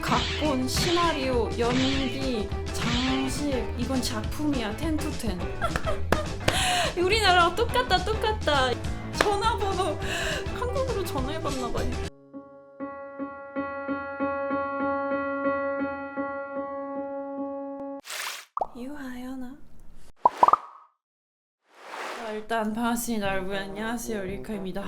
각본, 시나리오, 연기, 장식 이건 작품이야 텐투텐. 우리나라랑 똑같다 똑같다. 전화번호 한국으로 전화해봤나봐요. 유하연아 자, 일단 반갑습니다 여러분 안녕하세요 리카입니다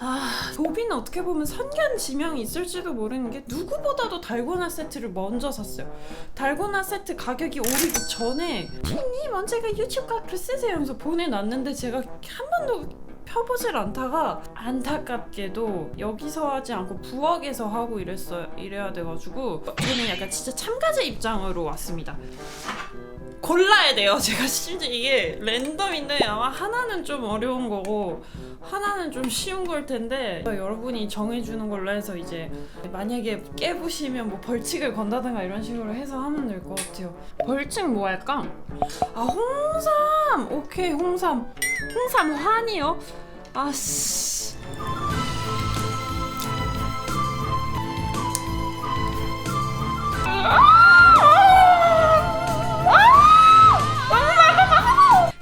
아, 도비는 어떻게 보면 선견 지명이 있을지도 모르는 게 누구보다도 달고나 세트를 먼저 샀어요. 달고나 세트 가격이 오르기 전에 피님 언제가 유튜브 각을 쓰세요 하면서 보내놨는데 제가 한 번도 펴보질 않다가 안타깝게도 여기서 하지 않고 부엌에서 하고 이랬어요. 이래야 돼가지고 저는 약간 진짜 참가자 입장으로 왔습니다. 골라야 돼요. 제가 심지어 이게 랜덤인데 아마 하나는 좀 어려운 거고 하나는 좀 쉬운 걸 텐데 여러분이 정해주는 걸로 해서 이제 만약에 깨부시면 뭐 벌칙을 건다든가 이런 식으로 해서 하면 될 것 같아요. 벌칙 뭐 할까? 아 홍삼 오케이 홍삼 홍삼 환이요? 아씨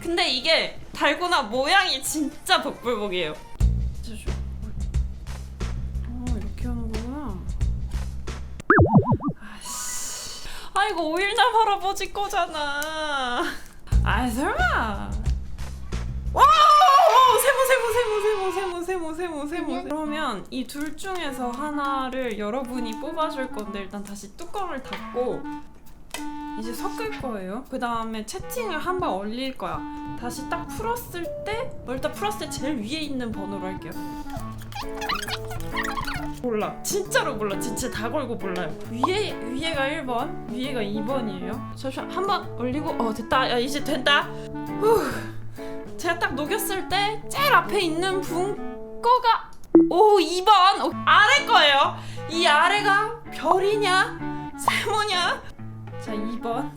근데 이게 달고나 모양이 진짜 복불복이에요. 어 이렇게 하는구나. 아씨. 아 이거 오일남 할아버지 거잖아. 아 설마. 와! 세모 세모 세모 세모 세모 세모 세모 세모. 그러면 이 둘 중에서 하나를 여러분이 뽑아줄 건데 일단 다시 뚜껑을 닫고 이제 섞을 거예요. 그 다음에 채팅을 한 번 올릴 거야. 다시 딱 풀었을 때, 뭐 일단 풀었을 때 제일 위에 있는 번호로 할게요. 몰라. 진짜로 몰라. 진짜 다 걸고 몰라요. 위에, 위에가 1번, 위에가 2번이에요. 잠시만, 한번 올리고, 어, 됐다. 야, 이제 된다. 후. 제가 딱 녹였을 때, 제일 앞에 있는 분 거가, 오, 2번. 오, 아래 거예요. 이 아래가 별이냐, 세모냐, 자 2번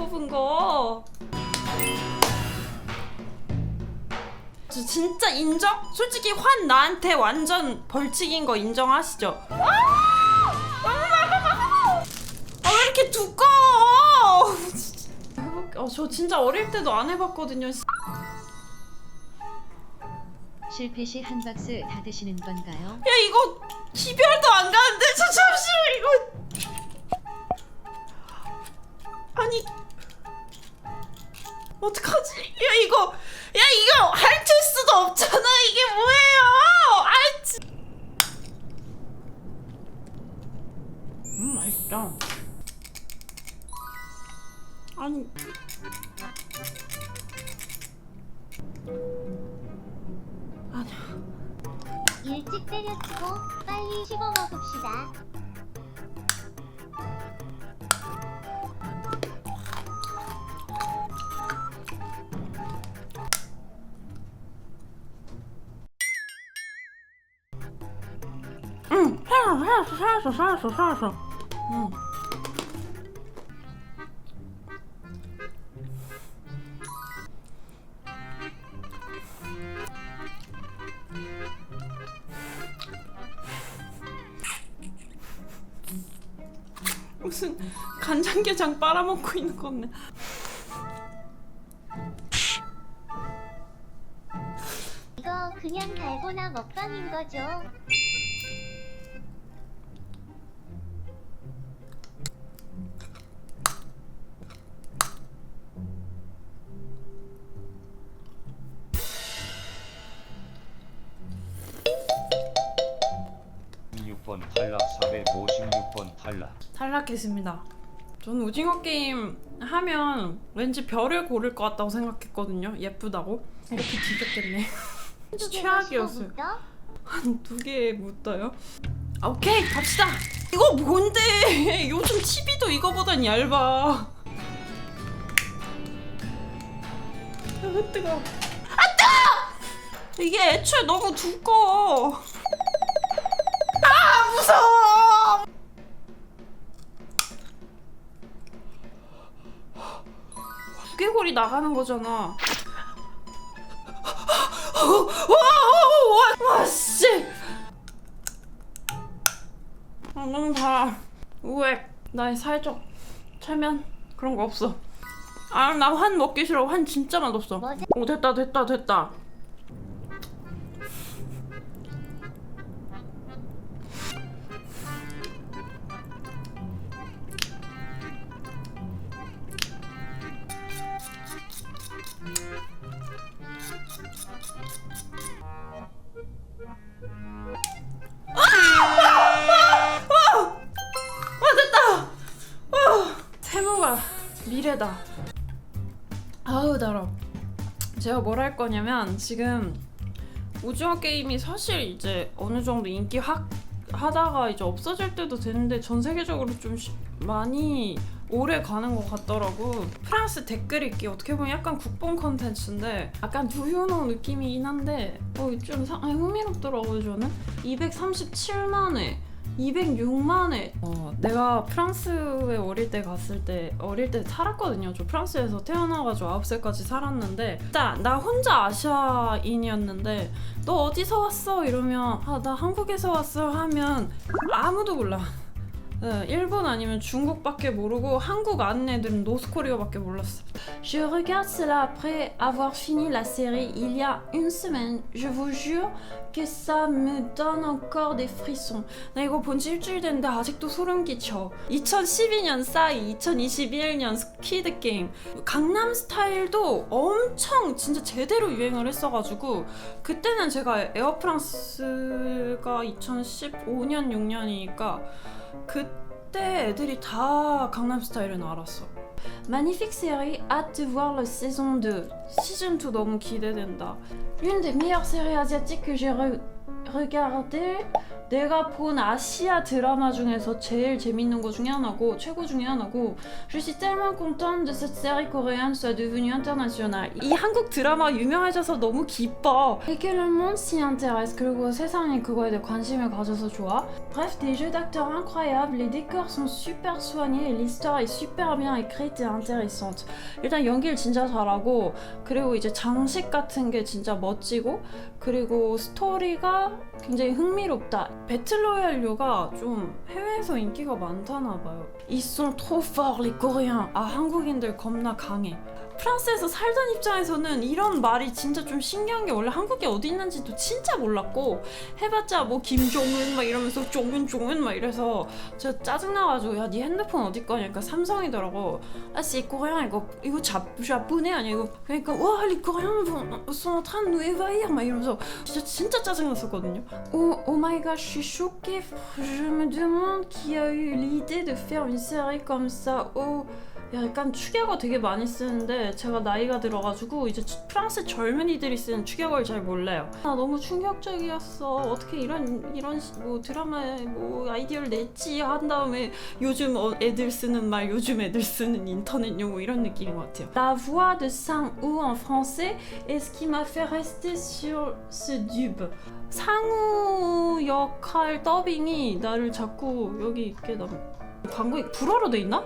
뽑은 거 저 진짜 인정? 솔직히 환 나한테 완전 벌칙인 거 인정하시죠? 아! 아, 왜 이렇게 두꺼워? 해볼게. 어, 저 진짜 어릴 때도 안 해봤거든요. 실패 시 한 박스 다 드시는 건가요? 야 이거 기별도 안 가는데 저 잠시만 이거 아니 어떡하지? 야 이거 야 이거 핥을 응, 살았어, 살았어, 살았어, 살았어. 응. 무슨 간장게장 빨아먹고 있는 건데. 이거 그냥 달고나 먹방인 거죠. 탈락 456번 탈락 탈락했습니다. 저는 오징어 게임 하면 왠지 별을 고를 것 같다고 생각했거든요. 예쁘다고. 이렇게 뒤졌겠네. 최악이었어요. 한 두 개 묻어요. 아, 오케이 갑시다. 이거 뭔데? 요즘 TV도 이거보단 얇아. 아 뜨거. 아 뜨거! 이게 애초에 너무 두꺼워. 아 무서워. 꾀골이 나가는 거잖아. 와, 와, 씨. 아, 너무 달아. 우엑. 나 살짝 체면 그런 거 없어. 아, 나 환 먹기 싫어. 환 진짜 맛없어. 오, 됐다, 됐다, 됐다. 됐다. 아, 세모가 미래다. 아우 달아. 제가 뭘 할 거냐면 지금 오징어 게임이 사실 이제 어느 정도 인기 확 하다가 이제 없어질 때도 되는데 전 세계적으로 좀 시- 많이 오래 가는 것 같더라고. 프랑스 댓글 읽기 어떻게 보면 약간 국뽕 컨텐츠인데 약간 두유노 느낌이긴 한데 어, 좀 상, 아, 흥미롭더라고요 저는. 237만 회. 206만 회. 어, 내가 프랑스에 어릴 때 갔을 때 어릴 때 살았거든요. 저 프랑스에서 태어나가지고 9살까지 살았는데 일단 나 혼자 아시아인이었는데 너 어디서 왔어? 이러면 아 나 한국에서 왔어 하면 아무도 몰라. 네, 일본 아니면 중국밖에 모르고 한국 아는 애들은 노스코리아밖에 몰랐어. Je regarde cela après avoir fini la série il y a une semaine. Je vous jure que ça me donne encore des frissons. 나 이거 본 지 일주일 됐는데 아직도 소름 끼쳐. 2012년 싸이, 2021년 스퀴드 게임. 강남 스타일도 엄청 진짜 제대로 유행을 했어가지고 그때는 제가 에어프랑스가 2015년 6년이니까 그때 애들이 다 강남 스타일은 알았어. Magnifique série, hâte de voir la saison 2. 시즌 2 너무 기대된다. L'une des meilleures séries asiatiques que j'ai re- regardé. 내가 본 아시아 드라마 중에서 제일 재밌는 거 중에 하나고 최고 중에 하나고 Je suis tellement contente de cette série coréenne soit devenue internationale. 이 한국 드라마 유명해져서 너무 기뻐. Et que le monde s'y intéresse. 그리고 세상이 그거에 대해 관심을 가져서 좋아. Bref, des jeux d'acteurs incroyables, les décors sont super soignés et l'histoire est super bien écrite et intéressante. 일단 연기를 진짜 잘하고 그리고 이제 장식 같은 게 진짜 멋지고 그리고 스토리가 굉장히 흥미롭다. 배틀로얄류가 좀 해외에서 인기가 많다나 봐요. Ils sont trop. 아 한국인들 겁나 강해. 프랑스에서 살던 입장에서는 이런 말이 진짜 좀 신기한 게 원래 한국에 어디 있는지도 진짜 몰랐고 해봤자 뭐 김종은 막 이러면서 종은 종은 막 이래서 제가 짜증나가지고 야 네 핸드폰 어디 거냐니까 삼성이더라고. 아씨 코리안 이거 이거 잡 자쁘네 아니야? 이거. 그러니까 와 de nous envahir 막 이러면서 진짜 진짜 짜증났었거든요. Oh, oh my god, je suis choquée. Je me demande qui a eu l'idée de faire une série comme ça. Oh, 약간 축약어 되게 많이 쓰는데 제가 나이가 들어가지고 이제 추- 프랑스 젊은이들이 쓰는 축약어를 잘 몰라요. 아 너무 충격적이었어. 어떻게 이런 이런 시- 뭐 드라마에 뭐 아이디어를 냈지 한 다음에 요즘 어- 애들 쓰는 말, 요즘 애들 쓰는 인터넷 용어 이런 느낌인 것 같아요. La voix de Sang-woo en français est ce qui m'a fait rester sur ce dub. 상우 역할 더빙이 나를 자꾸 여기 있게 남. 광고에 불어로 돼 있나?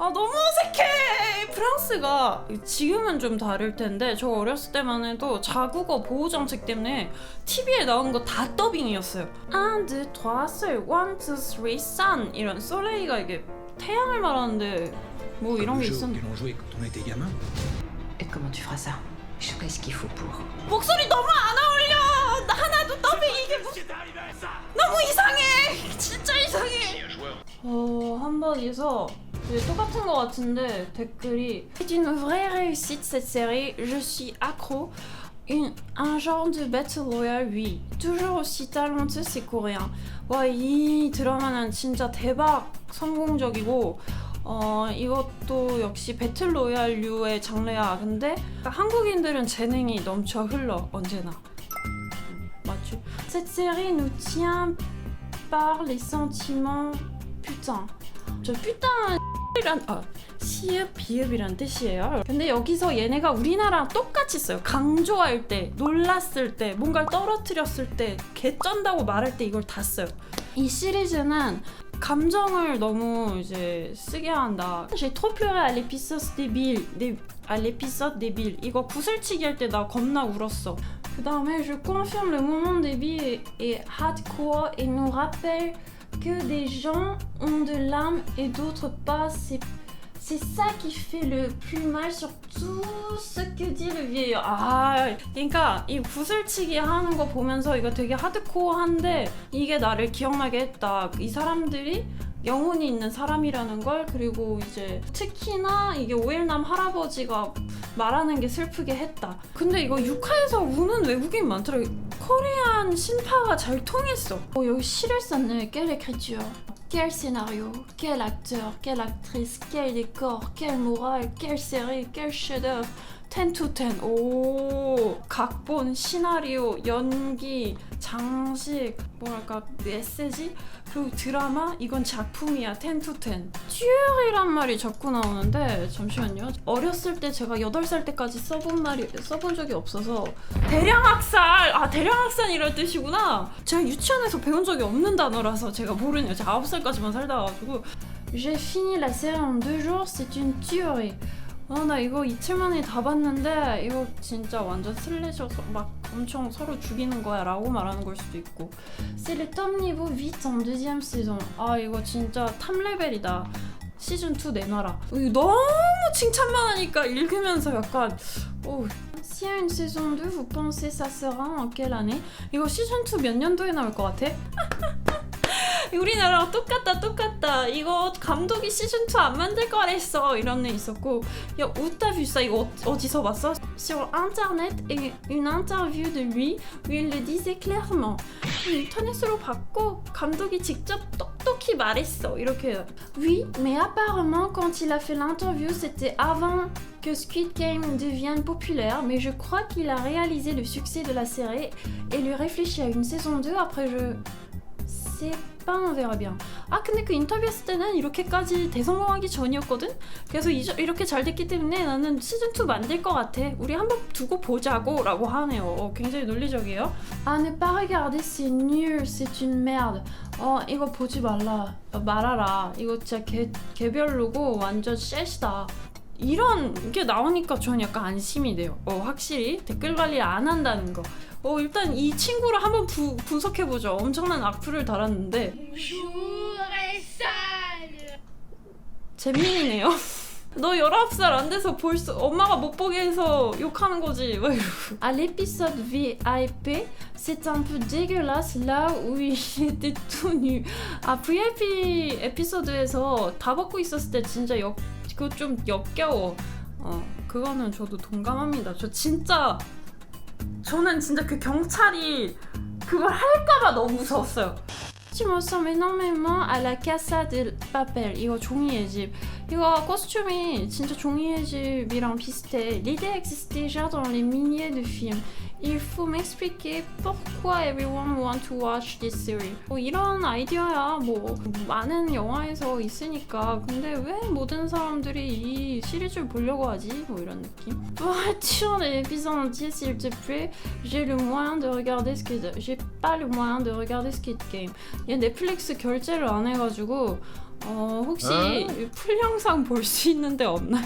아 너무 어색해. 프랑스가 지금은 좀 다를 텐데 저 어렸을 때만 해도 자국어 보호 정책 때문에 TV에 나오는 거다 더빙이었어요. 1, 2, 3, seul, 1, 2, 3, sun 이런 소레이가 이게 태양을 말하는데 뭐 이런 게 있었는데. Et comment tu feras ça Je ferai ce qu'il faut pour. 목소리 너무 안 어울려. 나 하나도 더빙 이게 무슨 너무 이상해. 진짜 이상해. 어, 한번에서 똑같은 것 같은데 댓글이 C'est une vraie réussite cette série. Je suis accro. Une, un genre de battle royale, oui. Toujours aussi talentueux, c'est coréen. 와, 이 드라마는 진짜 대박 성공적이고 어 이것도 역시 배틀 로얄류의 장르야. 근데 한국인들은 재능이 넘쳐 흘러 언제나. 음, 맞죠? Cette série nous tient par les sentiments putain. 저 putain 이란 아 시읍 비읍이란 뜻이에요. 근데 여기서 얘네가 우리나라랑 똑같이 써요. 강조할 때, 놀랐을 때, 뭔가를 떨어뜨렸을 때, 개쩐다고 말할 때 이걸 다 써요. 이 시리즈는 감정을 너무 이제 쓰게 한다. J'ai trop pleuré à l'épisode. 네. 이거 구슬치기 할 때 나 겁나 울었어. 그 다음에 je confirme le moment débile est hardcore et nous rappelle que des gens ont de l'âme et d'autres pas. C'est c'est ça qui fait le plus mal sur tout ce que dit le vieillard. 아, 그러니까 이 구슬치기 하는 거 보면서 이거 되게 하드코어한데 이게 나를 기억나게 했다. 이 사람들이 영혼이 있는 사람이라는 걸 그리고 이제 특히나 이게 오일남 할아버지가 말하는 게 슬프게 했다. 근데 이거 6화에서 우는 외국인 많더라. 코리안 신파가 잘 통했어. 어, 여기 시를 썼네. Quelle écriture. Quel scénario, quel acteur, quelle actrice, quel décor, quelle morale, quelle série, quel chef-d'œuvre. 10 to 10. 오, 각본, 시나리오, 연기, 장식, 뭐랄까, 메시지, 그리고 드라마, 이건 작품이야. 10 to 10. 듀얼이란 말이 자꾸 나오는데, 잠시만요. 어렸을 때 제가 8살 때까지 써본 말이, 써본 적이 없어서, 대량 학살! 아, 대량 학살 이럴 뜻이구나. 제가 유치원에서 배운 적이 없는 단어라서 제가 모르네요. 제가 9살까지만 살다 가지고. J'ai fini la série en deux jours, c'est une tuerie. 아, 나 이거 이틀 만에 다 봤는데 이거 진짜 완전 슬래셔 막 엄청 서로 죽이는 거야 라고 말하는 걸 수도 있고. C'est le top niveau 8 en deuxième saison. 아 이거 진짜 탑 레벨이다. 시즌 2 내놔라. 이거 너무 칭찬만 하니까 읽으면서 약간 오 S'il y a une saison 2, vous pensez ça sera en quelle année? 이거 시즌 2 몇 년도에 나올 것 같아? 우리나라랑 똑같다 똑같다 이거 감독이 시즌2 안 만들 거랬어 이런 애 있었고 야 우타뷰사 이거 어, 어디서 봤어? Sur internet et une interview de lui où il le disait clairement 인터넷으로 봤고 감독이 직접 똑똑히 말했어 이렇게 Oui mais apparemment quand il a fait l'interview c'était avant que Squid Game devienne populaire mais je crois qu'il a réalisé le succès de la série et lui réfléchit à une saison 2 après je verra bien 아 근데 그 인터뷰 했을 때는 이렇게까지 대성공하기 전이었거든? 그래서 이, 이렇게 잘 됐기 때문에 나는 시즌 2 만들 것 같아. 우리 한번 두고 보자고 라고 하네요. 어, 굉장히 논리적이에요. 아 ne pas regarder c'est 어 이거 보지 말라 어, 말아라. 이거 진짜 개, 개별로고 완전 셋이다. 이런 게 나오니까 저는 약간 안심이 돼요. 어, 확실히 댓글 관리 안 한다는 거. 어, 일단 이 친구를 한번 부, 분석해보죠. 엄청난 악플을 달았는데. 잼민이네요. 너 19살 안 돼서 볼 수, 엄마가 못 보게 해서 욕하는 거지. 막 이러고. À l'épisode VIP, c'est un peu dégueulasse là où il était tout nu. 아, VIP 에피소드에서 다 벗고 있었을 때 진짜 역, 그거 좀 역겨워. 어, 그거는 저도 동감합니다. 저 진짜, 저는 진짜 그 경찰이 그걸 할까봐 너무 무서웠어요. Énormément à la Casa de Papel. 이거 종이의 집. 이거 코스튬이 진짜 종이의 집이랑 비슷해. L'idée existe déjà dans les milliers de films. Il faut m'expliquer pourquoi everyone want to watch this series. 뭐 이런 아이디어야 뭐 많은 영화에서 있으니까 근데 왜 모든 사람들이 이 시리즈를 보려고 하지? 뭐 이런 느낌. De l'épisode entier s'il te plaît. J'ai le moyen de regarder Squid. J'ai pas le moyen de regarder Squid Game. 얘 넷플릭스 결제를 안 해가지고 어 혹시 풀 영상 볼 수 있는 데 없나요?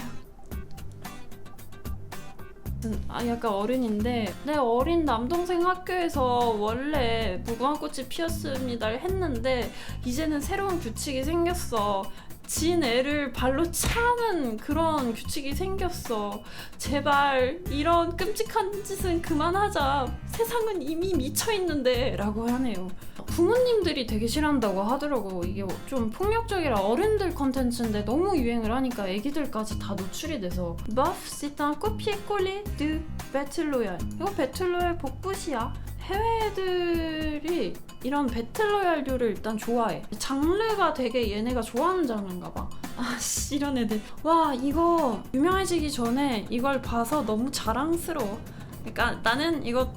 아 약간 어른인데. 내 어린 남동생 학교에서 원래 무궁화꽃이 피었습니다를 했는데 이제는 새로운 규칙이 생겼어. 진 애를 발로 차는 그런 규칙이 생겼어. 제발 이런 끔찍한 짓은 그만하자. 세상은 이미 미쳐있는데 라고 하네요 부모님들이 되게 싫어한다고 하더라고. 이게 좀 폭력적이라 어른들 컨텐츠인데 너무 유행을 하니까 애기들까지 다 노출이 돼서. Buff, c'est un copier-coller de Battle Royale. 이거 배틀 로얄 복붙이야. 해외 애들이 이런 배틀로얄류를 일단 좋아해. 장르가 되게 얘네가 좋아하는 장르인가 봐. 아씨 이런 애들. 와 이거 유명해지기 전에 이걸 봐서 너무 자랑스러워. 그러니까 나는 이거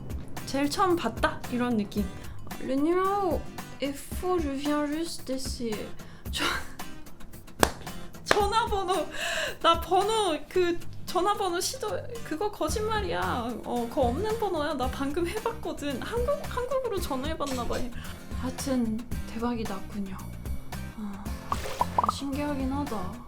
제일 처음 봤다. 이런 느낌 Le numéro est faux, je viens juste d'essayer. 저... 전화번호 나 번호 그 전화번호 시도 그거 거짓말이야. 어 그거 없는 번호야. 나 방금 해봤거든. 한국 한국으로 전화해봤나봐. 하여튼 대박이 났군요. 어, 신기하긴 하다